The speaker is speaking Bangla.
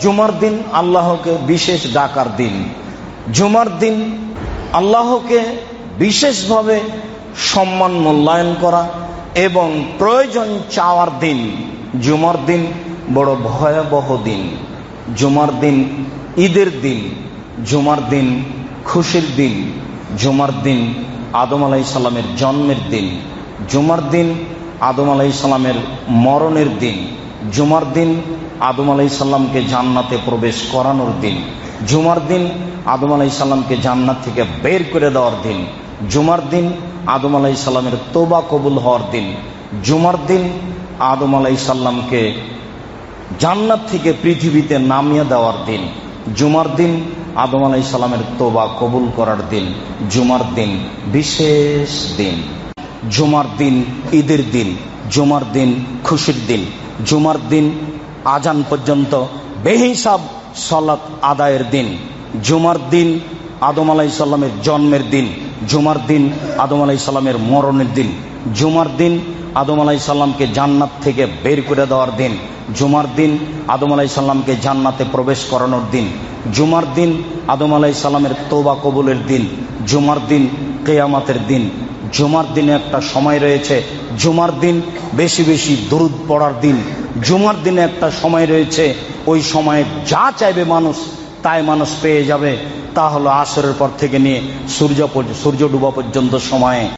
জুমার দিন আল্লাহকে বিশেষ ডাকার দিন। জুমার দিন আল্লাহকে বিশেষভাবে সম্মান মূল্যায়ন করা এবং প্রয়োজন চাওয়ার দিন। জুমার দিন বড় ভয়াবহ দিন। জুমার দিন ঈদের দিন। জুমার দিন খুশির দিন। জুমার দিন আদম আলাই সাল্লামের জন্মের দিন। জুমার দিন আদম আলাই সাল্লামের মরণের দিন। জুমার দিন আদম আলাই সাল্লামকে জান্নাতে প্রবেশ করানোর দিন, জুমার দিন আদম আলাই সাল্লামকে জান্নাত থেকে বের করে দেওয়ার দিন, জুমার দিন আদম আলাই সাল্লামের তোবা কবুল হওয়ার দিন, জুমার দিন আদম আলাই সাল্লামকে জান্নাত থেকে পৃথিবীতে নামিয়ে দেওয়ার দিন, জুমার দিন আদম আলাই সাল্লামের তোবা কবুল করার দিন, জুমার দিন বিশেষ দিন, জুমার দিন ঈদের দিন, জুমার দিন খুশির দিন জুমার দিন, আজান পর্যন্ত বেহিসাব সলাৎ আদায়ের দিন। জুমার দিন আদম আলাই সাল্লামের জন্মের দিন। জুমার দিন আদম আলাই সাল্লামের মরণের দিন। জুমার দিন আদম আলাই সাল্লামকে জান্নাত থেকে বের করে দেওয়ার দিন। জুমার দিন আদম আলাই সাল্লামকে জান্নাতে প্রবেশ করানোর দিন। জুমার দিন আদম আলাই সাল্লামের তোবা কবুলের দিন। জুমার দিন কেয়ামাতের দিন। জুমার দিনে একটা সময় রয়েছে। জুমার দিন বেশি বেশি দরুদ পড়ার দিন। জুমার দিনে একটা সময় রয়েছে। ওই সময়ে যা চাইবে মানুষ, তাই মানুষ পেয়ে যাবে। তা হলো আসরের পর থেকে নিয়ে সূর্য সূর্য ডুবা পর্যন্ত সময়ে।